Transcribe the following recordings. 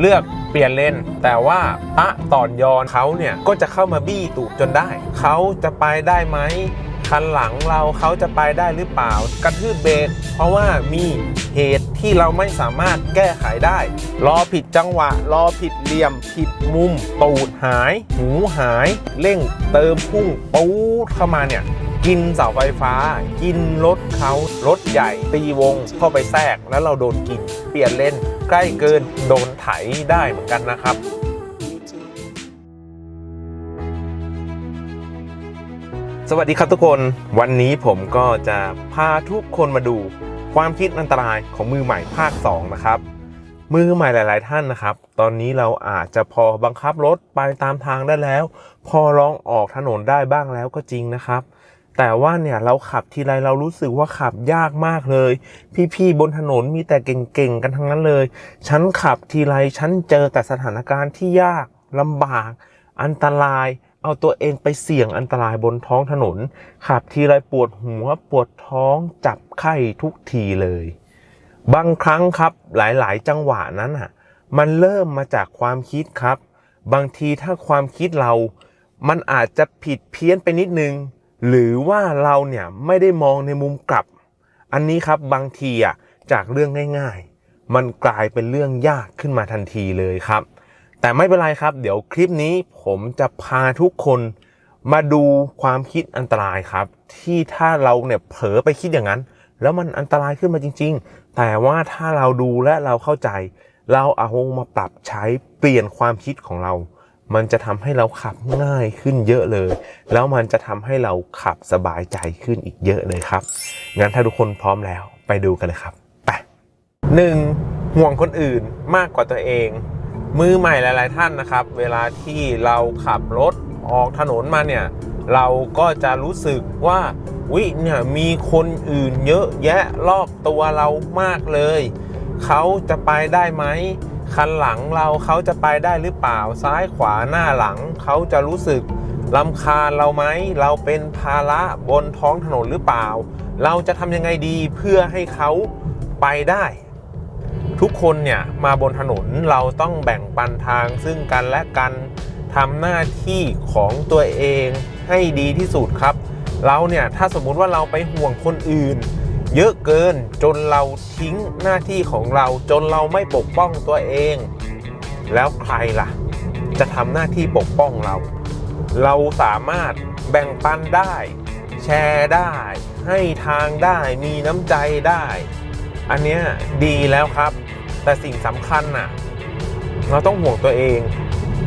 เลือกเปลี่ยนเลนแต่ว่าพระต่อนยอนเขาเนี่ยก็จะเข้ามาบี้ตูดจนได้ เขาจะไปได้ไหมคันหลังเราเขาจะไปได้หรือเปล่ากระทืบเบรกเพราะว่ามีเหตุที่เราไม่สามารถแก้ไขได้รอผิดจังหวะรอผิดเหลี่ยม ผิดมุม ตูดหาย หูหาย เร่งเติมพุ่งปูดเข้ามาเนี่ย กินเสาไฟฟ้า กินรถเขารถใหญ่ ตีวงเข้าไปแทรกแล้วเราโดนกิน เปลี่ยนเลนใกล้เกินโดนไถได้เหมือนกันนะครับสวัสดีครับทุกคนวันนี้ผมก็จะพาทุกคนมาดูความคิดอันตรายของมือใหม่ภาค 2 นะครับ มือใหม่หลาย ๆ ท่านนะครับ ตอนนี้เราอาจจะพอบังคับรถไปตามทางได้แล้ว พอลองออกถนนได้บ้างแล้วก็จริงนะครับ แต่ว่าเนี่ยเราขับทีไรเรารู้สึกว่าขับยากมากเลย พี่ๆบนถนนมีแต่เก่งๆกันทั้งนั้นเลย ฉันขับทีไรฉันเจอแต่สถานการณ์ที่ยากลำบาก อันตราย เอาตัวเองไปเสี่ยงอันตรายบนท้องถนน ขับทีไรปวดหัวปวดท้องจับไข้ทุกทีเลย บางครั้งครับหลายๆ จังหวะนั้นอะ มันเริ่มมาจากความคิดครับ บางทีถ้าความคิดเรา มันอาจจะผิดเพี้ยนไปนิดนึง หรือว่าเราเนี่ยไม่ได้มองในมุมกลับ อันนี้ครับบางทีอะจากเรื่องง่ายๆ มันกลายเป็นเรื่องยากขึ้นมาทันทีเลยครับ แต่ไม่เป็นไรครับ เดี๋ยวคลิปนี้ผมจะพาทุกคนมาดูความคิดอันตรายครับ ที่ถ้าเราเนี่ยเผลอไปคิดอย่างนั้น แล้วมันอันตรายขึ้นมาจริง ๆ แต่ว่าถ้าเราดูและเราเข้าใจ เราเอามาปรับใช้เปลี่ยนความคิดของเรา มันจะทำให้เราขับง่ายขึ้นเยอะเลย แล้วมันจะทำให้เราขับสบายใจขึ้นอีกเยอะเลยครับ งั้นถ้าทุกคนพร้อมแล้วไปดูกันเลยครับไปหนึ่งห่วงคนอื่นมากกว่าตัวเอง มือใหม่หลาย ๆ ท่านนะครับ เวลาที่เราขับรถออกถนนมาเนี่ย เราก็จะรู้สึกว่าวิเนี่ยมีคนอื่นเยอะแยะรอบตัวเรามากเลย เขาจะไปได้ไหม คันหลังเราเขาจะไปได้หรือเปล่าซ้ายขวาหน้าหลังเขาจะรู้สึกลำคาญเราไหมเราเป็นภาระบนท้องถนนหรือเปล่า เราจะทำยังไงดีเพื่อให้เขาไปได้ ทุกคนเนี่ยมาบนถนนเราต้องแบ่งปันทางซึ่งกันและกันทำหน้าที่ของตัวเองให้ดีที่สุดครับ เราเนี่ยถ้าสมมุติว่าเราไปห่วงคนอื่น เยอะเกินจนเราทิ้งหน้าที่ของเราจนเราไม่ปกป้องตัวเอง แล้วใครล่ะ จะทำหน้าที่ปกป้องเรา เราสามารถแบ่งปันได้ แชร์ได้ ให้ทางได้มีน้ำใจได้ อันเนี้ยดีแล้วครับ แต่สิ่งสำคัญน่ะ เราต้องห่วงตัวเอง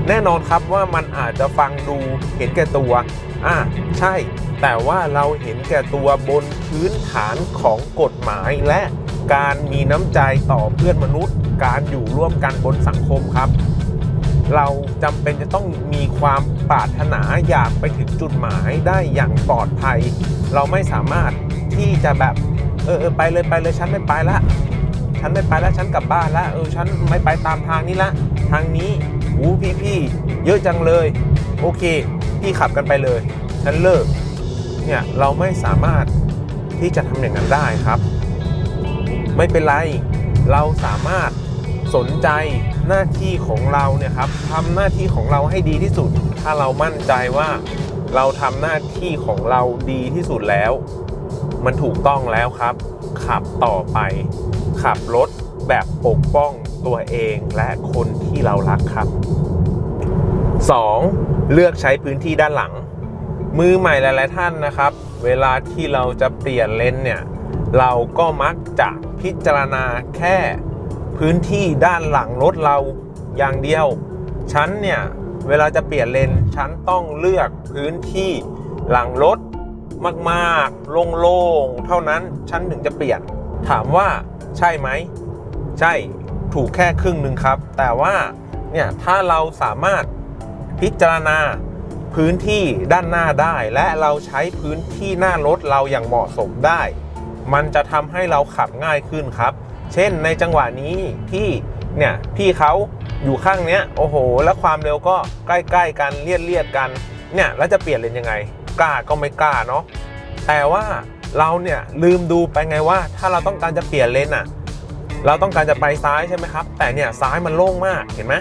แน่นอนครับว่ามันอาจจะฟังดูเห็นแก่ตัวอะใช่ แต่ว่าเราเห็นแก่ตัวบนพื้นฐานของกฎหมายและการมีน้ำใจต่อเพื่อนมนุษย์ การอยู่ร่วมกันบนสังคมครับ เราจำเป็นจะต้องมีความปรารถนาอยากไปถึงจุดหมายได้อย่างปลอดภัย เราไม่สามารถที่จะแบบเออเออไปเลยไปเลยฉันไม่ไปละฉันไม่ไปล้วฉันกลับบ้านล้วเออฉันไม่ไปตามทางนี้ละ ทางนี้อู้พี่พี่เยอะจังเลย โอเค พี่ขับกันไปเลย ฉันเลิก เนี่ย เราไม่สามารถที่จะทำอย่างนั้นได้ครับ ไม่เป็นไร เราสามารถสนใจหน้าที่ของเราเนี่ยครับทำหน้าที่ของเราให้ดีที่สุด ถ้าเรามั่นใจว่าเราทำหน้าที่ของเราดีที่สุดแล้ว มันถูกต้องแล้วครับ ขับต่อไป ขับรถ แบบปกป้องตัวเองและคนที่เรารักครับ 2. เลือกใช้พื้นที่ด้านหลัง มือใหม่หลาย ๆ ท่านนะครับ เวลาที่เราจะเปลี่ยนเลนเนี่ยเราก็มักจะพิจารณาแค่พื้นที่ด้านหลังรถเราอย่างเดียวฉันเนี่ยเวลาจะเปลี่ยนเลนฉันต้องเลือกพื้นที่หลังรถมากๆโล่งๆเท่านั้นฉันถึงจะเปลี่ยน ถามว่าใช่ไหม ใช่ถูกแค่ครึ่งหนึ่งครับ แต่ว่าเนี่ยถ้าเราสามารถพิจารณาพื้นที่ด้านหน้าได้ และเราใช้พื้นที่หน้ารถเราอย่างเหมาะสมได้ มันจะทำให้เราขับง่ายขึ้นครับ เช่นในจังหวะนี้ที่เนี่ยพี่เขาอยู่ข้างเนี้ยโอ้โห แล้วความเร็วก็ใกล้ๆกันเลียดเลียดกันเนี่ยแล้วจะเปลี่ยนเลนยังไง กล้าก็ไม่กล้าเนาะแต่ว่าเราเนี่ยลืมดูไปไงว่า ถ้าเราต้องการจะเปลี่ยนเลนอะ เราต้องการจะไปซ้ายใช่ไหมครับ แต่เนี่ยซ้ายมันโล่งมากเห็นไหม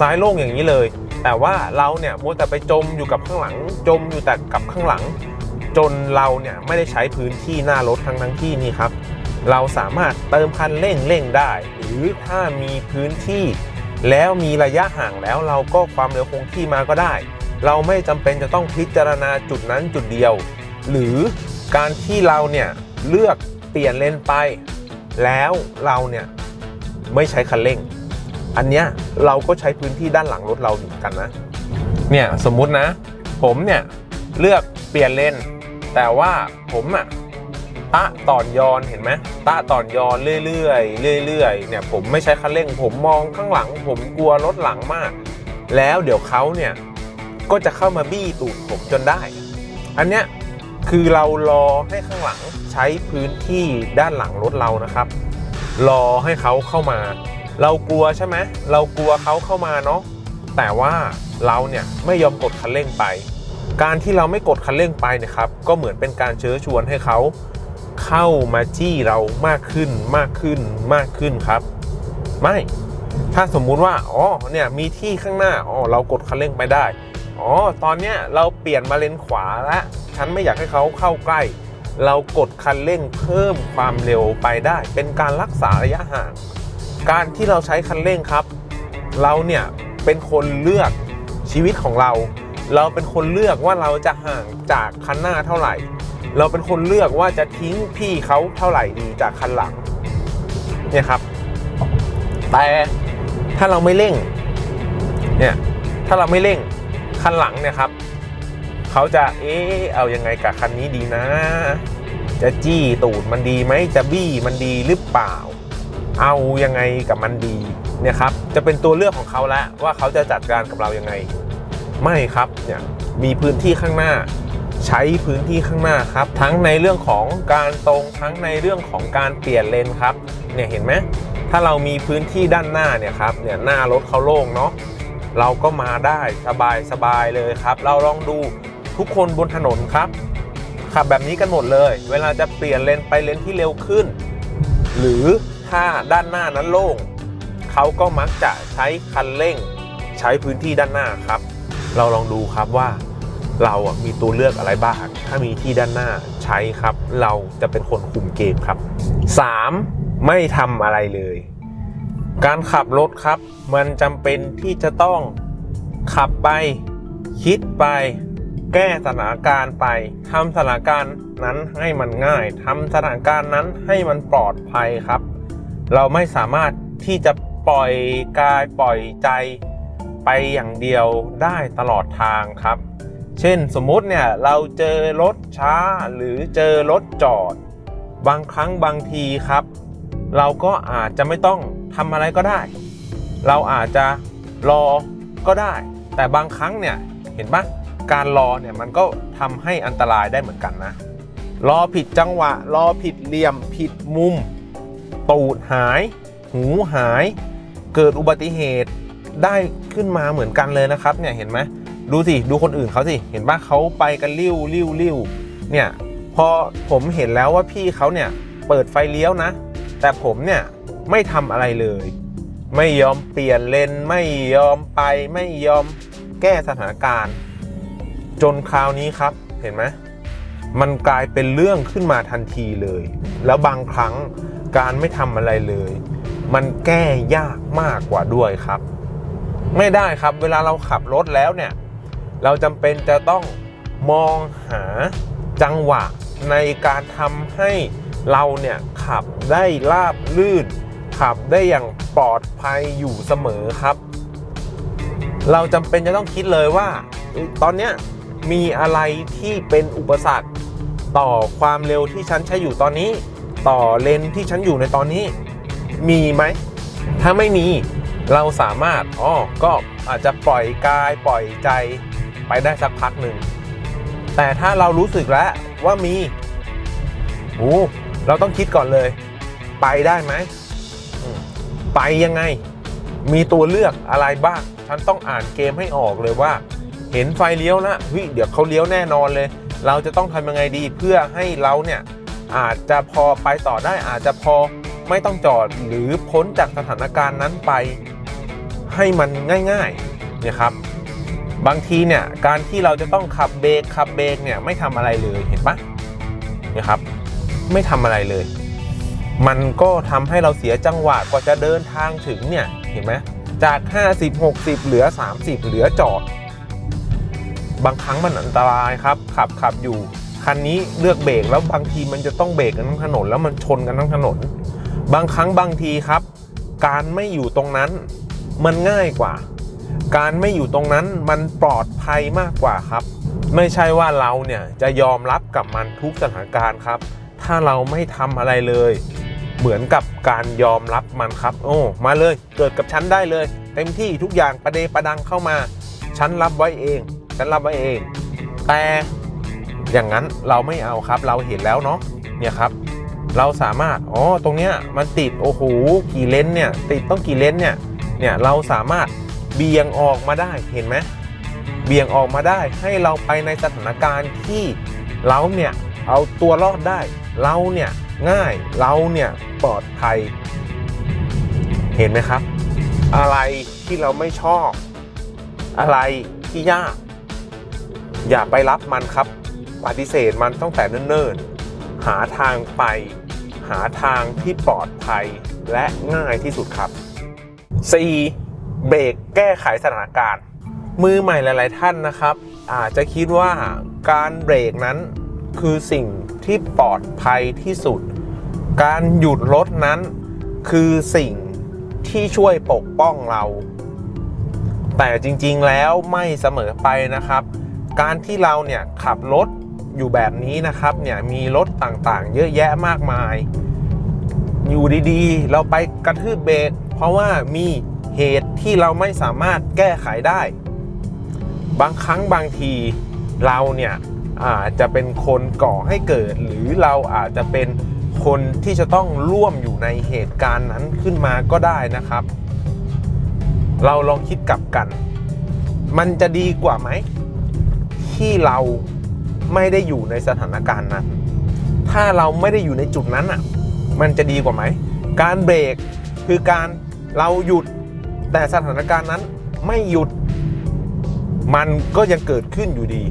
ซ้ายโล่งอย่างนี้เลย แต่ว่าเราเนี่ยมัวแต่ไปจมอยู่กับข้างหลัง จมอยู่แต่กับข้างหลัง จนเราเนี่ยไม่ได้ใช้พื้นที่หน้ารถทั้งทั้งที่นี่ครับ เราสามารถเติมคันเร่งเร่งได้ หรือถ้ามีพื้นที่แล้วมีระยะห่างแล้วเราก็ความเร็วคงที่มาก็ได้ เราไม่จำเป็นจะต้องพิจารณาจุดนั้นจุดเดียว หรือการที่เราเนี่ยเลือกเปลี่ยนเลนไป แล้วเราเนี่ยไม่ใช้คันเร่ง อันเนี้ยเราก็ใช้พื้นที่ด้านหลังรถเราอยู่กันนะ เนี่ยสมมุตินะ ผมเนี่ยเลือกเปลี่ยนเลนแต่ว่าผมอะตะตอนยอนเห็นไหมตะตอนยอนเรื่อยๆเรื่อยๆเนี่ยผมไม่ใช้คันเร่ง ผมมองข้างหลัง ผมกลัวรถหลังมาก แล้วเดี๋ยวเขาเนี่ยก็จะเข้ามาบี้ตูดผมจนได้ อันเนี้ยคือเรารอให้ข้างหลัง ใช้พื้นที่ด้านหลังรถเรานะครับ รอให้เขาเข้ามา เรากลัวใช่ไหมเรากลัวเขาเข้ามาเนาะแต่ว่าเราเนี่ยไม่ยอมกดคันเร่งไป การที่เราไม่กดคันเร่งไปนะครับ ก็เหมือนเป็นการเชื้อชวนให้เขาเข้ามาจี้เรามากขึ้นมากขึ้นมากขึ้นครับ ไม่ถ้าสมมุติว่าอ๋อเนี่ยมีที่ข้างหน้าอ๋อเรากดคันเร่งไปได้อ๋อตอนเนี้ยเราเปลี่ยนมาเลนขวาแล้วฉันไม่อยากให้เขาเข้าใกล้ เรากดคันเร่งเพิ่มความเร็วไปได้ เป็นการรักษาระยะห่าง การที่เราใช้คันเร่งครับ เราเนี่ยเป็นคนเลือกชีวิตของเรา เราเป็นคนเลือกว่าเราจะห่างจากคันหน้าเท่าไหร่ เราเป็นคนเลือกว่าจะทิ้งพี่เขาเท่าไหร่ดีจากคันหลังเนี่ยครับ แต่ถ้าเราไม่เร่งเนี่ยถ้าเราไม่เร่งคันหลังเนี่ยครับ เขาจะเอ๊ะเอายังไงกับคันนี้ดีนะ จะจี้ตูดมันดีไหมจะบี้มันดีหรือเปล่า เอายังไงกับมันดีเนี่ยครับจะเป็นตัวเลือกของเขาแล้วว่าเขาจะจัดการกับเรายังไง ไม่ครับเนี่ยมีพื้นที่ข้างหน้า ใช้พื้นที่ข้างหน้าครับ ทั้งในเรื่องของการตรงทั้งในเรื่องของการเปลี่ยนเลนครับเนี่ยเห็นไหมถ้าเรามีพื้นที่ด้านหน้าเนี่ยครับเนี่ยหน้ารถเขาโล่งเนาะเราก็มาได้สบายสบายเลยครับ เราลองดู ทุกคนบนถนนครับ ขับแบบนี้กันหมดเลย เวลาจะเปลี่ยนเลนไปเลนที่เร็วขึ้น หรือถ้าด้านหน้านั้นโล่งเขาก็มักจะใช้คันเร่ง ใช้พื้นที่ด้านหน้าครับ เราลองดูครับว่าเราอะมีตัวเลือกอะไรบ้าง ถ้ามีที่ด้านหน้าใช้ครับ เราจะเป็นคนคุมเกมครับ 3. ไม่ทำอะไรเลย การขับรถครับ มันจำเป็นที่จะต้องขับไป คิดไป แก้สถานการณ์ไปทำสถานการณ์นั้นให้มันง่ายทำสถานการณ์นั้นให้มันปลอดภัยครับ เราไม่สามารถที่จะปล่อยกายปล่อยใจไปอย่างเดียวได้ตลอดทางครับ เช่นสมมุติเนี่ยเราเจอรถช้าหรือเจอรถจอด บางครั้งบางทีครับ เราก็อาจจะไม่ต้องทำอะไรก็ได้ เราอาจจะรอก็ได้ แต่บางครั้งเนี่ยเห็นปะ การรอเนี่ยมันก็ทำให้อันตรายได้เหมือนกันนะ รอผิดจังหวะ รอผิดเหลี่ยม ผิดมุม ตูดหาย หูหาย เกิดอุบัติเหตุได้ขึ้นมาเหมือนกันเลยนะครับเนี่ยเห็นไหมดูสิดูคนอื่นเขาสิเห็นปะเขาไปกันริ้วริ้วริ้วเนี่ยพอผมเห็นแล้วว่าพี่เขาเนี่ยเปิดไฟเลี้ยวนะ แต่ผมเนี่ยไม่ทำอะไรเลย ไม่ยอมเปลี่ยนเลนไม่ยอมไปไม่ยอมแก้สถานการณ์ จนคราวนี้ครับเห็นไหมมันกลายเป็นเรื่องขึ้นมาทันทีเลย แล้วบางครั้งการไม่ทำอะไรเลย มันแก้ยากมากกว่าด้วยครับ ไม่ได้ครับเวลาเราขับรถแล้วเนี่ย เราจำเป็นจะต้องมองหาจังหวะในการทำให้เราเนี่ยขับได้ราบลื่น ขับได้อย่างปลอดภัยอยู่เสมอครับ เราจำเป็นจะต้องคิดเลยว่า ตอนเนี้ย มีอะไรที่เป็นอุปสรรค ต่อความเร็วที่ฉันใช้อยู่ตอนนี้ ต่อเลนที่ฉันอยู่ในตอนนี้ มีไหม ถ้าไม่มีเราสามารถอ๋อก็อาจจะปล่อยกายปล่อยใจไปได้สักพักหนึ่ง แต่ถ้าเรารู้สึกแล้วว่ามีโอ้เราต้องคิดก่อนเลย ไปได้ไหมอืมไปยังไง มีตัวเลือกอะไรบ้าง ฉันต้องอ่านเกมให้ออกเลยว่า เห็นไฟเลี้ยวนะเฮ้ยเดี๋ยวเขาเลี้ยวแน่นอนเลย เราจะต้องทำยังไงดีเพื่อให้เราเนี่ยอาจจะพอไปต่อได้อาจจะพอไม่ต้องจอดหรือพ้นจากสถานการณ์นั้นไปให้มันง่ายๆเนี่ยครับบางทีเนี่ยการที่เราจะต้องขับเบรกขับเบรกเนี่ยไม่ทำอะไรเลยเห็นปะเนี่ยครับไม่ทำอะไรเลย มันก็ทำให้เราเสียจังหวะกว่าจะเดินทางถึงเนี่ยเห็นไหมจาก 50 60 เหลือ 30 เหลือจอด บางครั้งมันอันตรายครับขับขับอยู่คันนี้เลือกเบรกแล้วบางทีมันจะต้องเบรกกันทั้งถนนแล้วมันชนกันทั้งถนน บางครั้งบางทีครับ การไม่อยู่ตรงนั้นมันง่ายกว่า การไม่อยู่ตรงนั้นมันปลอดภัยมากกว่าครับ ไม่ใช่ว่าเราเนี่ยจะยอมรับกับมันทุกสถานการณ์ครับ ถ้าเราไม่ทำอะไรเลย เหมือนกับการยอมรับมันครับ โอ้มาเลยเกิดกับฉันได้เลย เต็มที่ทุกอย่างประเดประดังเข้ามาฉันรับไว้เอง ฉันรับไว้เอง แต่อย่างนั้นเราไม่เอาครับเราเห็นแล้วเนาะเนี่ยครับ เราสามารถอ๋อตรงเนี้ยมันติดโอ้โหกี่เลนเนี่ยติดต้องกี่เลนเนี่ยเนี่ยเราสามารถเบี่ยงออกมาได้เห็นไหมเบี่ยงออกมาได้ให้เราไปในสถานการณ์ที่เราเนี่ยเอาตัวรอดได้ เราเนี่ยง่ายเราเนี่ยปลอดภัย เห็นไหมครับ อะไรที่เราไม่ชอบ อะไรที่ยาก อย่าไปรับมันครับ ปฏิเสธมันตั้งแต่เนิ่นๆ หาทางไป หาทางที่ปลอดภัยและง่ายที่สุดครับ 4. เบรกแก้ไขสถานการณ์ มือใหม่หลาย ๆ ท่านนะครับ อาจจะคิดว่าการเบรกนั้นคือสิ่งที่ปลอดภัยที่สุด การหยุดรถนั้นคือสิ่งที่ช่วยปกป้องเรา แต่จริงๆแล้วไม่เสมอไปนะครับ การที่เราเนี่ยขับรถอยู่แบบนี้นะครับเนี่ยมีรถต่างๆ เยอะแยะมากมาย อยู่ดีๆ เราไปกระทืบเบรกเพราะว่ามีเหตุที่เราไม่สามารถแก้ไขได้ บางครั้งบางทีเราเนี่ยอาจจะเป็นคนก่อให้เกิด หรือเราอาจจะเป็นคนที่จะต้องร่วมอยู่ในเหตุการณ์นั้นขึ้นมาก็ได้นะครับ เราลองคิดกลับกัน มันจะดีกว่าไหม ที่เราไม่ได้อยู่ในสถานการณ์นั้น ถ้าเราไม่ได้อยู่ในจุดนั้นอะ มันจะดีกว่าไหม การเบรกคือการเราหยุดแต่สถานการณ์นั้นไม่หยุด มันก็ยังเกิดขึ้นอยู่ดี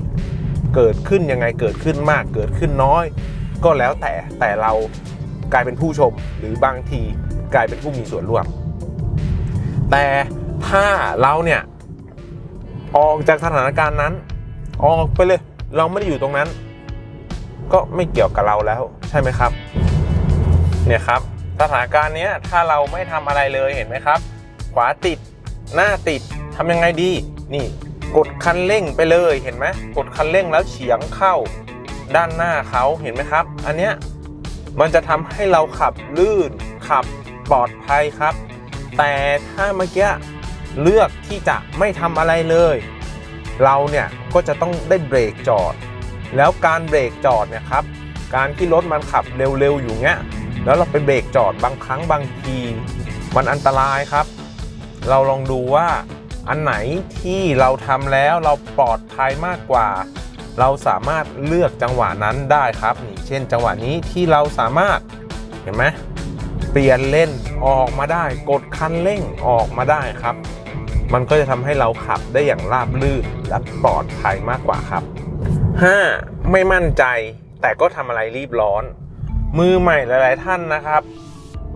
เกิดขึ้นยังไงเกิดขึ้นมากเกิดขึ้นน้อย ก็แล้วแต่แต่เรากลายเป็นผู้ชมหรือบางทีกลายเป็นผู้มีส่วนร่วม แต่ถ้าเราเนี่ยออกจากสถานการณ์นั้น ออกไปเลย เราไม่ได้อยู่ตรงนั้น ก็ไม่เกี่ยวกับเราแล้ว ใช่ไหมครับ เนี่ยครับ สถานการณ์เนี้ยถ้าเราไม่ทำอะไรเลยเห็นไหมครับ ขวาติดหน้าติดทำยังไงดี นี่กดคันเร่งไปเลยเห็นไหมกดคันเร่งแล้วเฉียงเข้าด้านหน้าเขาเห็นไหมครับ อันเนี้ยมันจะทำให้เราขับลื่นขับปลอดภัยครับ แต่ถ้าเมื่อกี้เลือกที่จะไม่ทำอะไรเลย เราเนี่ยก็จะต้องได้เบรกจอด แล้วการเบรกจอดเนี่ยครับการที่รถมันขับเร็วๆอยู่เงี้ยแล้วเราไปเบรกจอดบางครั้งบางที มันอันตรายครับ เราลองดูว่าอันไหนที่เราทำแล้วเราปลอดภัยมากกว่า เราสามารถเลือกจังหวะนั้นได้ครับนี่เช่น จังหวะนี้ที่เราสามารถเห็นไหมเปลี่ยนเล่นออกมาได้ กดคันเร่งออกมาได้ครับ มันก็จะทำให้เราขับได้อย่างราบรื่นและปลอดภัยมากกว่าครับ 5. ไม่มั่นใจแต่ก็ทำอะไรรีบร้อน มือใหม่หลาย ๆ ท่านนะครับ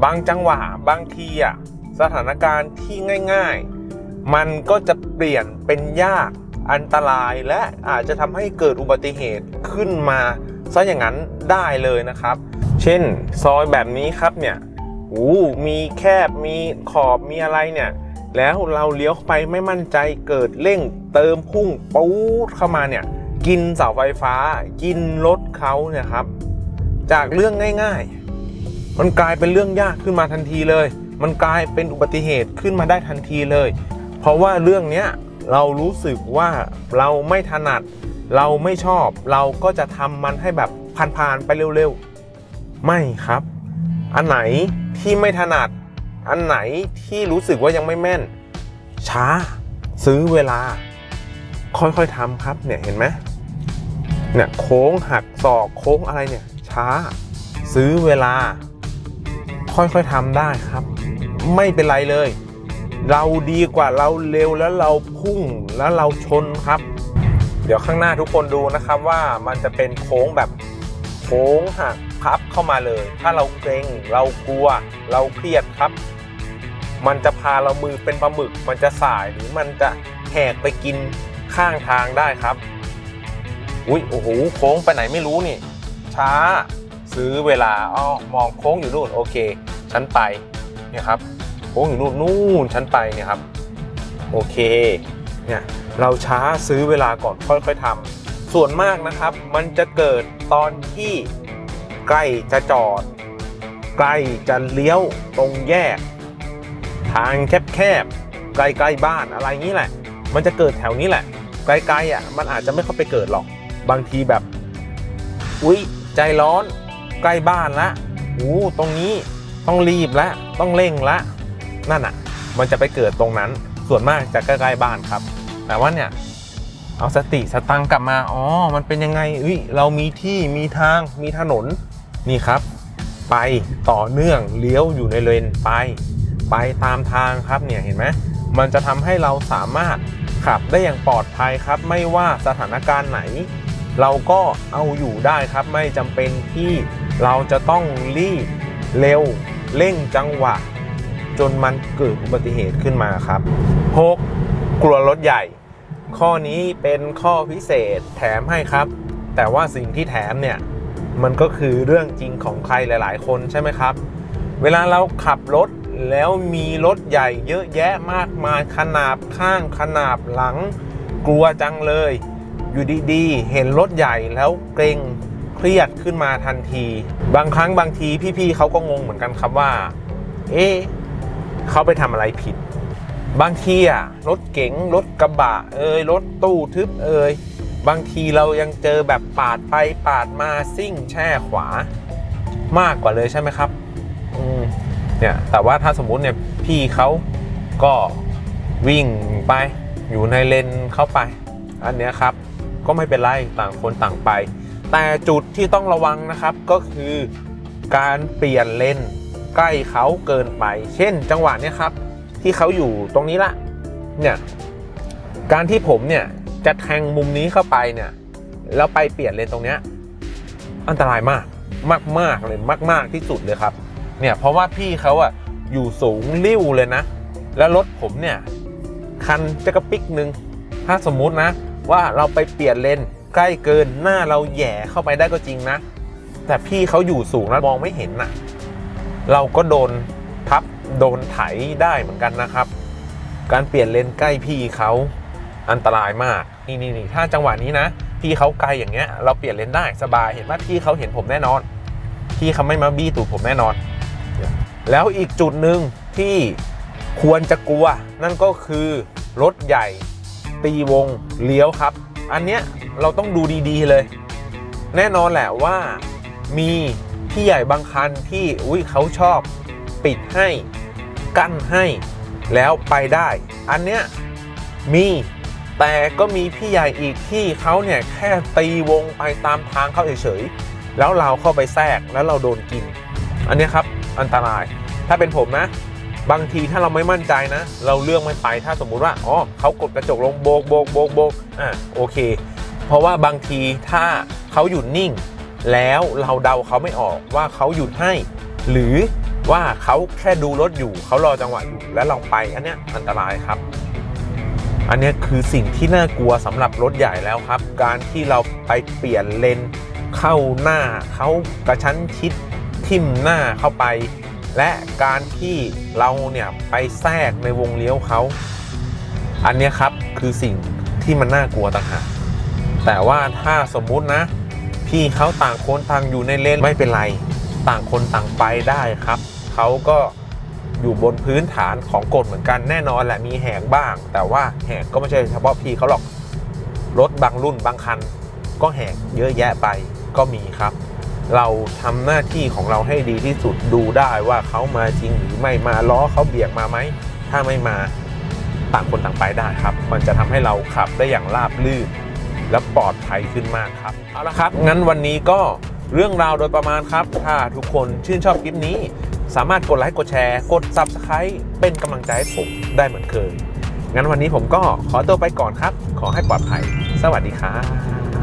บางจังหวะบางทีอะสถานการณ์ที่ง่าย ๆ มันก็จะเปลี่ยนเป็นยากอันตรายและอาจจะทำให้เกิดอุบัติเหตุขึ้นมาซะอย่างนั้นได้เลยนะครับ เช่น ซอยแบบนี้ครับเนี่ยอู้มีแคบมีขอบมีอะไรเนี่ย แล้วเราเลี้ยวไปไม่มั่นใจเกิดเร่งเติมพุ่งปู๊ดเข้ามาเนี่ย กินเสาไฟฟ้า กินรถเขาเนี่ยครับ จากเรื่องง่ายๆ มันกลายเป็นเรื่องยากขึ้นมาทันทีเลย มันกลายเป็นอุบัติเหตุขึ้นมาได้ทันทีเลย เพราะว่าเรื่องเนี้ยเรารู้สึกว่าเราไม่ถนัด เราไม่ชอบ เราก็จะทำมันให้แบบผ่านๆไปเร็วๆ ไม่ครับ อันไหนที่ไม่ถนัด อันไหนที่รู้สึกว่ายังไม่แม่น ช้า ซื้อเวลา ค่อยๆทำครับเนี่ยเห็นไหมเนี่ยโค้งหักศอกโค้งอะไรเนี่ย ช้า ซื้อเวลาคค่อยๆทำได้ครับ ไม่เป็นไรเลย เราดีกว่าเราเร็วแล้วเราพุ่งแล้วเราชนครับ เดี๋ยวข้างหน้าทุกคนดูนะครับว่ามันจะเป็นโค้งแบบโค้งหักพับเข้ามาเลย ถ้าเราเกรงเรากลัว เราเครียดครับ มันจะพาเรามือเป็นปลาหมึก มันจะสายหรือมันจะแหกไปกินข้างทางได้ครับ อุ้ยโอ้โหโค้งไปไหนไม่รู้นี่ ช้า ซื้อเวลาอ๋อมองโค้งอยู่นู่นโอเค ฉันไปเนี่ยครับ โค้งอยู่นู่นนู่นฉันไปเนี่ยครับ โอเคเนี่ยเราช้าซื้อเวลาก่อนค่อยๆทำส่วนมากนะครับ มันจะเกิดตอนที่ใกล้จะจอด ใกล้จะเลี้ยวตรงแยก ทางแคบๆใกลๆบ้านอะไรงี้แหละ มันจะเกิดแถวนี้แหละ ไกลๆอะมันอาจจะไม่เข้าไปเกิดหรอก บางทีแบบ อุ๊ย ใจร้อนใกล้บ้านละโอ้ตรงนี้ต้องรีบละต้องเร่งละนั่นอะ มันจะไปเกิดตรงนั้นส่วนมากจะใกล้ๆบ้านครับ แต่ว่าเนี่ยเอาสติสตังค์กลับมา อ๋อ มันเป็นยังไงอุ้ยเรามีที่มีทางมีถนนนี่ครับ ไปต่อเนื่องเลี้ยวอยู่ในเลนไป ไปตามทางครับเนี่ยเห็นไหมมันจะทำให้เราสามารถขับได้อย่างปลอดภัยครับ ไม่ว่าสถานการณ์ไหน เราก็เอาอยู่ได้ครับ ไม่จำเป็นที่เราจะต้องรีบเร็วเร่งจังหวะ จนมันเกิดอุบัติเหตุขึ้นมาครับ 6. กลัวรถใหญ่ ข้อนี้เป็นข้อพิเศษแถมให้ครับ แต่ว่าสิ่งที่แถมเนี่ยมันก็คือเรื่องจริงของใครหลาย ๆ คนใช่ไหมครับ เวลาเราขับรถ แล้วมีรถใหญ่เยอะแยะมากมายขนาบข้างขนาบหลัง กลัวจังเลย อยู่ดีๆ เห็นรถใหญ่แล้วเกรงเครียดขึ้นมาทันที บางครั้งบางทีพี่ๆเขาก็งงเหมือนกันครับว่า เอ๊ะเขาไปทำอะไรผิด บางทีอะรถเก๋งรถกระบะเอ่ยรถตู้ทึบเอ่ยบางทีเรายังเจอแบบปาดไปปาดมาซิ่งแช่ขวา มากกว่าเลยใช่ไหมครับ อืม เนี่ยแต่ว่าถ้าสมมุติเนี่ยพี่เขาก็วิ่งไปอยู่ในเลนเข้าไป อันเนี้ยครับก็ไม่เป็นไรต่างคนต่างไป แต่จุดที่ต้องระวังนะครับก็คือการเปลี่ยนเลนใกล้เขาเกินไป เช่น จังหวะเนี้ยครับ ที่เขาอยู่ตรงนี้ละเนี่ยการที่ผมเนี่ยจะแทงมุมนี้เข้าไปเนี่ยแล้วไปเปลี่ยนเลนตรงเนี้ยอันตรายมากมากๆเลยมาก ๆ ที่สุดเลยครับ เนี่ยเพราะว่าพี่เขาอะอยู่สูงริ้วเลยนะ แล้วรถผมเนี่ยคันจะกระปิกหนึ่งถ้าสมมุตินะ ว่าเราไปเปลี่ยนเลนใกล้เกินหน้าเราแย่เข้าไปได้ก็จริงนะ แต่พี่เขาอยู่สูงแล้วมองไม่เห็นน่ะ เราก็โดนทับโดนไถได้เหมือนกันนะครับ การเปลี่ยนเลนใกล้พี่เขาอันตรายมากนี่นี่นี่ถ้าจังหวะนี้นะ พี่เขาไกลอย่างเงี้ย เราเปลี่ยนเลนได้สบายเห็นว่าพี่เขาเห็นผมแน่นอน พี่เขาไม่มาบี้ตูดผมแน่นอน แล้วอีกจุดหนึ่งที่ควรจะกลัว นั่นก็คือรถใหญ่ตีวงเลี้ยวครับ อันเนี้ยเราต้องดูดีๆเลย แน่นอนแหละว่ามีพี่ใหญ่บางคันที่อุ้ยเขาชอบ ปิดให้ กั้นให้แล้วไปได้ อันเนี้ยมีแต่ก็มีพี่ใหญ่อีกที่เขาเนี่ยแค่ตีวงไปตามทางเขาเฉยๆแล้วเราเข้าไปแทรกแล้วเราโดนกิน อันนี้ครับ อันตราย ถ้าเป็นผมนะ บางทีถ้าเราไม่มั่นใจนะ เราเลือกไม่ไปถ้าสมมุติว่าอ๋อเขากดกระจกลงโบกโบกโบกโบกอะโอเค เพราะว่าบางทีถ้าเขาหยุดนิ่ง แล้วเราเดาเขาไม่ออกว่าเขาหยุดให้ หรือว่าเขาแค่ดูรถอยู่เขารอจังหวะอยู่แล้วเราไปอันเนี้ยอันตรายครับ อันเนี้ยคือสิ่งที่น่ากลัวสำหรับรถใหญ่แล้วครับ การที่เราไปเปลี่ยนเลนเข้าหน้าเขากระชั้นชิด ทิ่มหน้าเข้าไป และการที่เราเนี่ยไปแทรกในวงเลี้ยวเขา อันนี้ครับคือสิ่งที่มันน่ากลัวต่างหากแต่ว่าถ้าสมมุตินะ พี่เขาต่างคนต่างอยู่ในเลนไม่เป็นไร ต่างคนต่างไปได้ครับเขาก็อยู่บนพื้นฐานของกฎเหมือนกันแน่นอนแหละมีแหกบ้าง แต่ว่าแหกก็ไม่ใช่เฉพาะพี่เขาหรอกรถบางรุ่นบางคัน ก็แหกเยอะแยะไปก็มีครับ เราทำหน้าที่ของเราให้ดีที่สุดดูได้ว่าเขามาจริงหรือไม่มาล้อเขาเบี่ยงมาไหมถ้าไม่มาต่างคนต่างไปได้ครับ มันจะทำให้เราขับได้อย่างราบรื่น และปลอดภัยขึ้นมากครับเอาละครับ งั้นวันนี้ก็เรื่องราวโดยประมาณครับ ถ้าทุกคนชื่นชอบคลิปนี้ สามารถกดไลค์กดแชร์ กด Subscribe เป็นกำลังใจให้ผมได้เหมือนเคย งั้นวันนี้ผมก็ขอตัวไปก่อนครับ ขอให้ปลอดภัย สวัสดีครับ